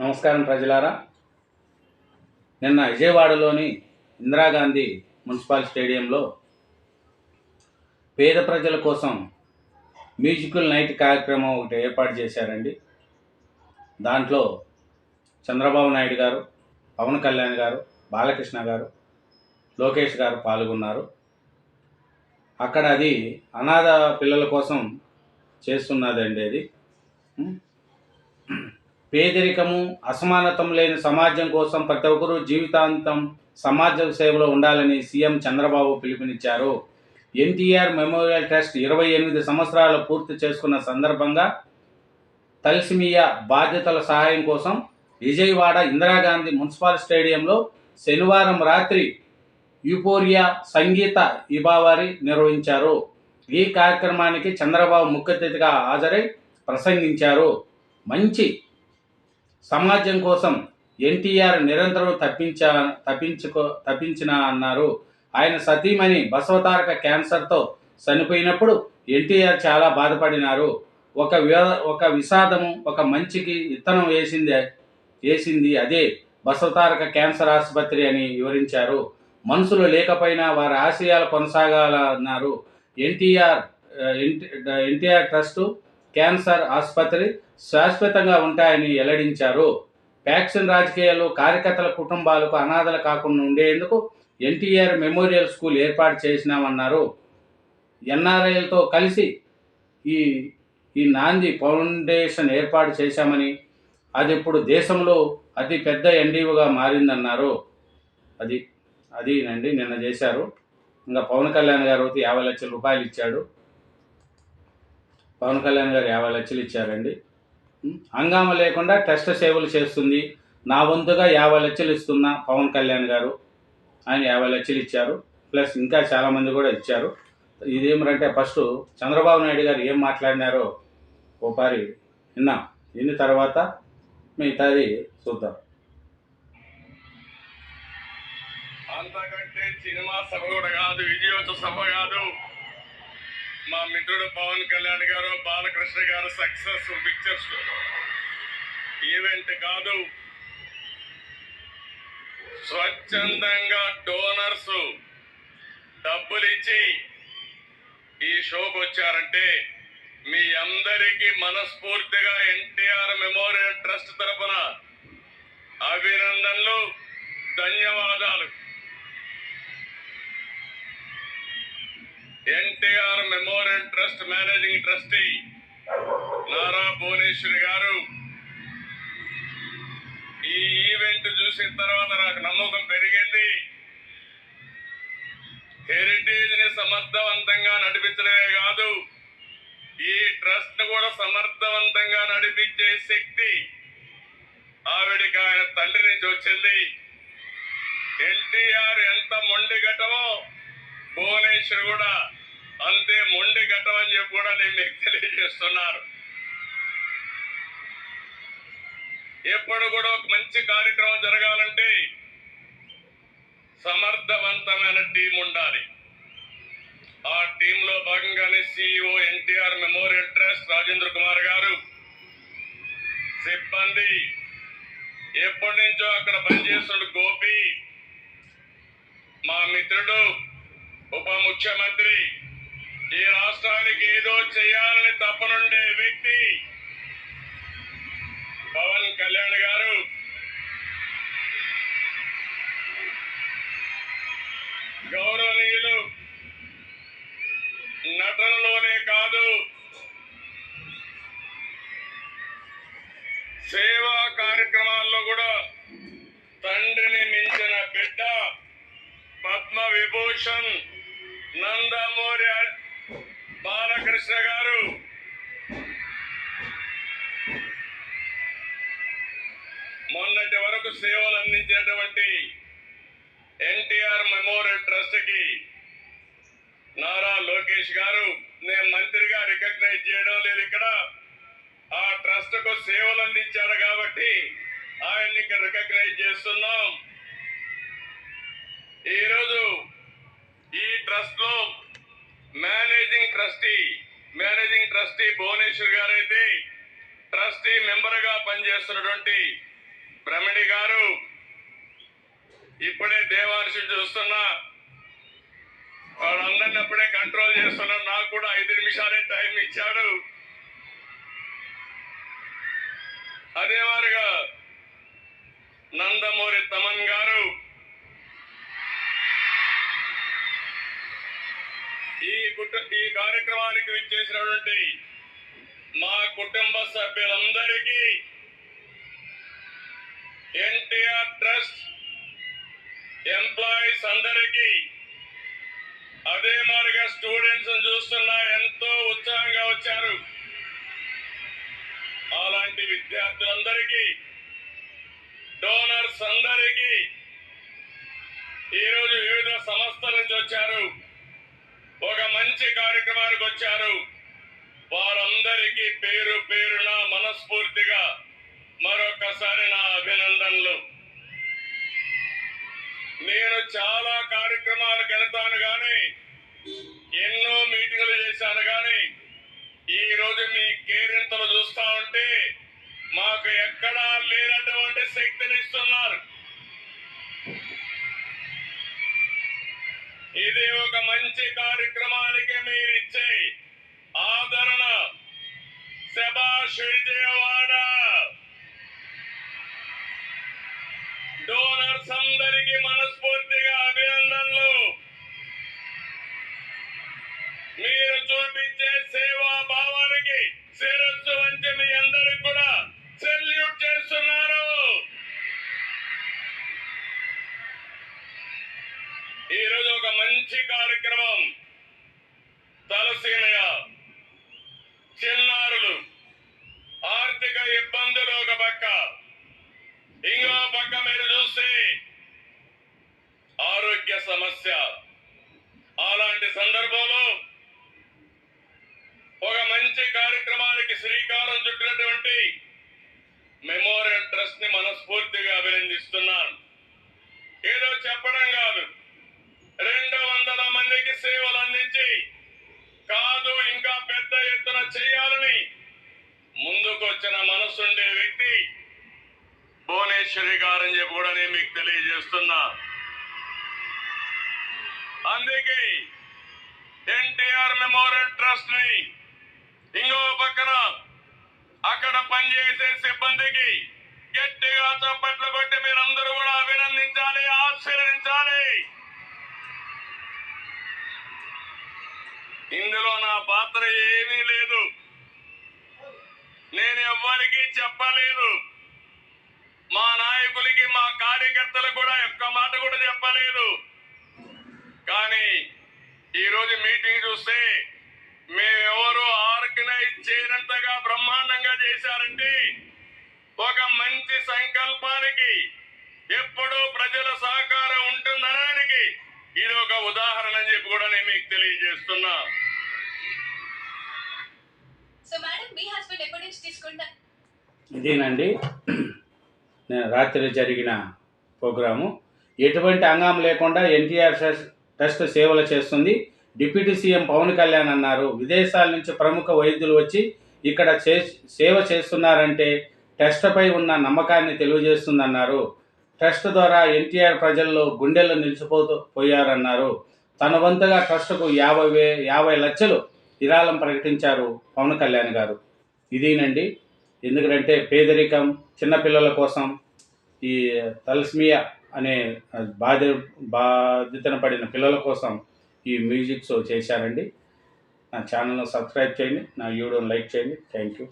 నమస్కారం ప్రజలారా. నిన్న విజయవాడలోని ఇందిరాగాంధీ మున్సిపల్ స్టేడియంలో పేద ప్రజల కోసం మ్యూజికల్ నైట్ కార్యక్రమం ఒకటి ఏర్పాటు చేశారండి. దాంట్లో చంద్రబాబు నాయుడు గారు పవన్ కళ్యాణ్ గారు బాలకృష్ణ గారు లోకేష్ గారు పాల్గొన్నారు. అక్కడ అది అనాథ పిల్లల కోసం చేస్తున్నదండి అది. పేదరికము అసమానతం లేని సమాజం కోసం ప్రతి ఒక్కరూ జీవితాంతం సమాజ సేవలో ఉండాలని సీఎం చంద్రబాబు పిలుపునిచ్చారు. ఎన్టీఆర్ మెమోరియల్ ట్రస్ట్ ఇరవై ఎనిమిది సంవత్సరాలు పూర్తి చేసుకున్న సందర్భంగా తలసిమియా బాధ్యతల సహాయం కోసం విజయవాడ ఇందిరాగాంధీ మున్సిపల్ స్టేడియంలో శనివారం రాత్రి యూపోరియా సంగీత ఇబావారి నిర్వహించారు. ఈ కార్యక్రమానికి చంద్రబాబు ముఖ్య అతిథిగా హాజరై ప్రసంగించారు. మంచి సమాజం కోసం ఎన్టీఆర్ నిరంతరం తప్పించా తప్పించుకో తప్పించిన అన్నారు. ఆయన సతీమణి బసవతారక క్యాన్సర్తో చనిపోయినప్పుడు ఎన్టీఆర్ చాలా బాధపడినారు. ఒక వి- ఒక విషాదము ఒక మంచికి విత్తనం వేసింది వేసింది అదే బసవతారక క్యాన్సర్ ఆసుపత్రి అని వివరించారు. మనసులు లేకపోయినా వారి ఆశయాలు కొనసాగాలన్నారు. ఎన్టీఆర్ ఎన్టీఆర్ ట్రస్టు క్యాన్సర్ ఆసుపత్రి శాశ్వతంగా ఉంటాయని వెల్లడించారు. వ్యాక్సిన్ రాజకీయాలు కార్యకర్తల కుటుంబాలకు అనాథలు కాకుండా ఉండేందుకు ఎన్టీఆర్ మెమోరియల్ స్కూల్ ఏర్పాటు చేసినామన్నారు. ఎన్ఆర్ఐలతో కలిసి ఈ ఈ నాంది ఫౌండేషన్ ఏర్పాటు చేశామని అది ఇప్పుడు దేశంలో అతి పెద్ద ఎన్డీఓగా మారిందన్నారు. అది అదినండి నిన్న చేశారు. ఇంకా పవన్ కళ్యాణ్ గారు యాభై లక్షల రూపాయలు ఇచ్చాడు. పవన్ కళ్యాణ్ గారు యాభై లక్షలు ఇచ్చారండి? హంగామా లేకుండా టెస్ట్ సేవలు చేస్తుంది. నా వంతుగా యాభై లక్షలు ఇస్తున్నా పవన్ కళ్యాణ్ గారు ఆయన యాభై లక్షలు ఇచ్చారు. ప్లస్ ఇంకా చాలామంది కూడా ఇచ్చారు. ఇదేమిటంటే ఫస్ట్ చంద్రబాబు నాయుడు గారు ఏం మాట్లాడినారో ఓపారి విన్నాం. విన్న తర్వాత మిగతాది చూద్దాం. అంతకంటే సినిమా సభ కూడా కాదు విజయోత్సవ సభ కాదు. మా మిత్రుడు పవన్ కళ్యాణ్ గారు బాలకృష్ణ గారు సక్సెస్ పిక్చర్స్ ఈవెంట్ కాదు. స్వచ్ఛందంగా డోనర్స్ డబ్బులు ఇచ్చి ఈ షోకి వచ్చారంటే మీ అందరికీ మనస్ఫూర్తిగా ఎన్టీఆర్ మెమోరియల్ ట్రస్ట్ తరఫున అభినందనలు ధన్యవాదాలు. NTR memorial trust managing trustee Nara Bhuvaneswari garu. ఈ ఈవెంట్ చూసిన తర్వాత నాకు నమ్మకం పెరిగింది. హెరిటేజ్ని సమర్థవంతంగా నడిపించడమే కాదు ఈ ట్రస్ట్ కూడా సమర్థవంతంగా నడిపించే శక్తి ఆవిడికి ఆయన తండ్రి నుంచి వచ్చింది. ఎన్టీఆర్ ఎంత మొండిగటమో భువనేశ్వర్ కూడా అంతే మొండి ఘటం అని చెప్పి కూడా నేను మీకు తెలియజేస్తున్నాను ఎప్పుడు కూడా ఒక మంచి కార్యక్రమం జరగాలంటే సమర్థవంతమైన టీం ఉండాలి. ఆ టీంలో భాగంగానే CEO NTR memorial trust Rajendra Kumar garu సిబ్బంది ఎప్పటి నుంచో అక్కడ పనిచేస్తున్న గోపి మా మిత్రుడు ఉప ముఖ్యమంత్రి ఈ రాష్ట్రానికి ఏదో చేయాలని తప్పనుండే వ్యక్తి పవన్ కళ్యాణ్ గారు. గౌరవనీయులు నటనలోనే కాదు సేవా కార్యక్రమాల్లో కూడా తండ్రిని మించిన బిడ్డ పద్మ విభూషణ్ నందమూరి బాలకృష్ణ గారు. మొన్నటి వరకు సేవలు అందించేటువంటి ఎన్టీఆర్ మెమోరియల్ ట్రస్ట్కి నారా లోకేష్ గారు నేను మంత్రిగా రికగ్నైజ్ చేయడం లేదు ఇక్కడ. ఆ ట్రస్ట్కు సేవలు అందించారు కాబట్టి ఆయన్ని ఇక్కడ రికగ్నైజ్ చేస్తున్నాం. ఈరోజు ఈ ట్రస్ట్లో managing trustee managing trustee Bhuvaneswar garu అయితే ట్రస్టీ మెంబర్గా పనిచేస్తున్నటువంటి బ్రహ్మణి గారు ఇప్పుడే దేవాలయం చూస్తున్నా వాళ్ళందరినీ అప్పుడే కంట్రోల్ చేస్తున్నారు. నాకు కూడా ఐదు నిమిషాలే టైం ఇచ్చాడు అదే మాదిరిగా నందమూరి తమన్ గారు ఈ కుట ఈ కార్యక్రమానికి విచ్చేసినటువంటి మా కుటుంబ సభ్యులందరికీ ఎన్టీఆర్ ట్రస్ట్ ఎంప్లాయీస్ అందరికీ అదే మాదిరిగా స్టూడెంట్స్ చూస్తున్నా ఎంతో ఉత్సాహంగా వచ్చారు. అలాంటి విద్యార్థులందరికీ డోనర్స్ అందరికీ ఈరోజు వివిధ సంస్థల నుంచి వచ్చారు. ఒక మంచి కార్యక్రమానికి వచ్చారు. వారందరికీ పేరు పేరున మనస్ఫూర్తిగా మరొకసారి నా అభినందనలు. నేను చాలా కార్యక్రమాలకు వెళ్తాను కానీ ఎన్నో మీటింగులు చేశాను కానీ ఈ రోజు మీ కేరింతలు చూస్తా ఉంటే మాకు ఎక్కడా లేనటువంటి శక్తిని ఇస్తున్నారు. ఇది ఒక మంచి కార్యక్రమానికి మీరు ఇచ్చే ఆదరణ. శబాష్ విజయవాడ. డోనర్స్ అందరికీ మనస్ఫూర్తిగా మంచి కార్యక్రమం తలసీనయ చిన్నారులు ఆర్థిక ఇబ్బందులు ఒక పక్క. ఇంకో పక్క మీరు చూస్తే ఆరోగ్య సమస్య. అలాంటి సందర్భంలో ఒక మంచి కార్యక్రమానికి శ్రీకారం చుట్టినటువంటి మెమోరియల్ ట్రస్ట్ని మనస్ఫూర్తిగా అభినందిస్తున్నాను. ఏదో చెప్పడం కాదు రెండు వందల మందికి సేవలు అందించి కాదు ఇంకా పెద్ద ఎత్తున చేయాలని ముందుకు వచ్చిన మనసుండే వ్యక్తి భువనేశ్వరి గారని చెప్పి కూడా నేను మీకు తెలియజేస్తున్నా. అందుకే ఎన్టీఆర్ మెమోరియల్ ట్రస్ట్ని ఇంకో పక్కన అక్కడ పనిచేసే సిబ్బందికి గట్టిగా చప్పట్లు కొట్టి మీరందరూ కూడా అభినందించాలి ఆశీర్వదించాలి. ఇందులో నా పాత్ర ఏమీ లేదు. నేను ఎవ్వరికీ చెప్పలేదు. మా నాయకులకి మా కార్యకర్తలకు కూడా ఒక్క మాట కూడా చెప్పలేదు. కానీ ఈరోజు మీటింగ్ చూస్తే మేమెవరు ఆర్గనైజ్ చేయనంతగా బ్రహ్మాండంగా చేశారంటే ఒక మంచి సంకల్పానికి ఎప్పుడూ ప్రజల సహకారం ఉంటుందనడానికి ఇది ఒక ఉదాహరణ అని చెప్పి కూడా నేను మీకు తెలియజేస్తున్నా. సో మేడం మీ హస్బెండ్ ఎప్పటి నుంచి తీసుకుంటా ఇదేనండి. నేను రాత్రి జరిగిన ప్రోగ్రాము. ఎటువంటి అంగం లేకుండా ఎన్టీఆర్ ట్రస్ట్ ట్రస్ట్ సేవలు చేస్తుంది. డిప్యూటీ సీఎం పవన్ కళ్యాణ్ అన్నారు. విదేశాల నుంచి ప్రముఖ వైద్యులు వచ్చి ఇక్కడ చే సేవ చేస్తున్నారంటే ట్రస్ట్పై ఉన్న నమ్మకాన్ని తెలియజేస్తుందన్నారు. ట్రస్ట్ ద్వారా ఎన్టీఆర్ ప్రజల్లో గుండెల్లో నిలిచిపోతూ పోయారన్నారు. తన వంతుగా ట్రస్ట్కు యాభై వే యాభై లక్షలు విరాళం ప్రకటించారు పవన్ కళ్యాణ్ గారు. ఇదేనండి. ఎందుకంటే పేదరికం చిన్నపిల్లల కోసం ఈ తలస్మియా అనే బాధ బాధితన పడిన పిల్లల కోసం ఈ మ్యూజిక్ షో చేశారండి. నా ఛానల్ను సబ్స్క్రైబ్ చేయండి. నా వీడియోని లైక్ చేయండి. Thank you.